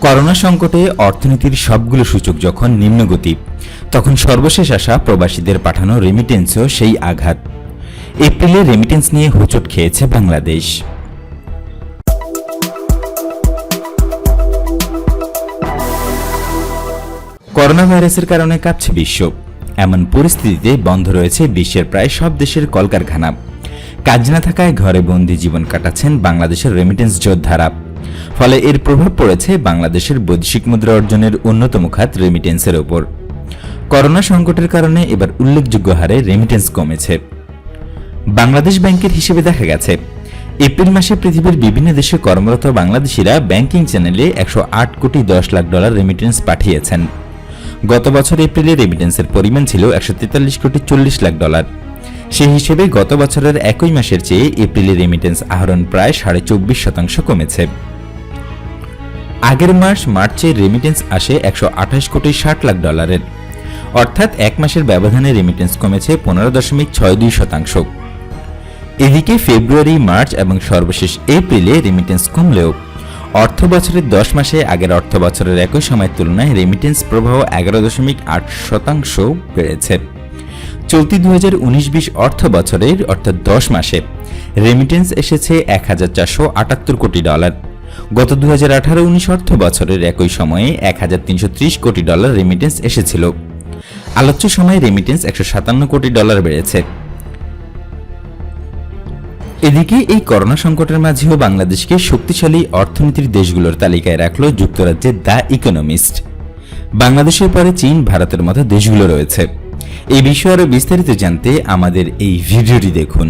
Corona সংকটে অর্থনীতির সবগুলো সূচক যখন নিম্নগতি তখন সর্বশেষ আসা প্রবাসীদের পাঠানো রেমিটেন্সও সেই আঘাত। এপ্রিলে রেমিটেন্স নিয়ে হোঁচট খেয়েছে বাংলাদেশ। করোনা ভাইরাসের কারণে কাঁপছে বিশ্ব। এমন পরিস্থিতিতে বন্ধ রয়েছে বিশ্বের প্রায় সব দেশের কলকারখানা। কাজ না থাকায় ঘরে বন্দি জীবন কাটাচ্ছেন বাংলাদেশের রেমিটেন্স যোদ্ধারা। ফলে এর প্রভাব পড়েছে বাংলাদেশের বৈদেশিক মুদ্রা অর্জনের অন্যতম খাত রেমিটেন্সের ওপর। করোনা সংকটের কারণে এবার উল্লেখযোগ্য হারে রেমিটেন্স কমেছে। বাংলাদেশ ব্যাংকের হিসেবে দেখা গেছে, এপ্রিল মাসে পৃথিবীর বিভিন্ন দেশে কর্মরত বাংলাদেশিরা ব্যাংকিং চ্যানেলে একশো আট কোটি দশ লাখ ডলার রেমিটেন্স পাঠিয়েছেন। গত বছর এপ্রিলে রেমিটেন্সের পরিমাণ ছিল একশো তেতাল্লিশ কোটি চল্লিশ লাখ ডলার। সে হিসেবে গত বছরের একই মাসের চেয়ে এপ্রিলে রেমিটেন্স আহরণ প্রায় সাড়ে চব্বিশ শতাংশ কমেছে। আগের মাস মার্চে রেমিটেন্স আসে একশো আঠাশ কোটি ষাট লাখ ডলারের। অর্থাৎ এক মাসের ব্যবধানে রেমিটেন্স কমেছে পনেরো দশমিক ছয় দুই শতাংশ। এদিকে ফেব্রুয়ারি, মার্চ এবং সর্বশেষ এপ্রিলে রেমিটেন্স কমলেও অর্থ বছরের দশ মাসে আগের অর্থ বছরের একই সময়ের তুলনায় রেমিটেন্স প্রবাহ এগারো দশমিক আট শতাংশ বেড়েছে। চলতি দু হাজার উনিশ বিশ অর্থ বছরের, অর্থাৎ দশ মাসে রেমিটেন্স এসেছে এক হাজার চারশো আটাত্তর কোটি ডলার। গত দু হাজার আঠারো উনিশ অর্থ বছরের একই সময়ে এক হাজার তিনশো ত্রিশ কোটি ডলার রেমিটেন্স এসেছিল। আলোচ্য সময়ে রেমিটেন্স একশো সাতান্ন কোটি ডলার বেড়েছে। এদিকে এই করোনা সংকটের মাঝেও বাংলাদেশকে শক্তিশালী অর্থনীতির দেশগুলোর তালিকায় রাখল যুক্তরাজ্যের দ্য ইকোনমিস্ট। বাংলাদেশের পরে চীন, ভারতের মতো দেশগুলো রয়েছে। এই বিষয়ে আরও বিস্তারিত জানতে আমাদের এই ভিডিওটি দেখুন।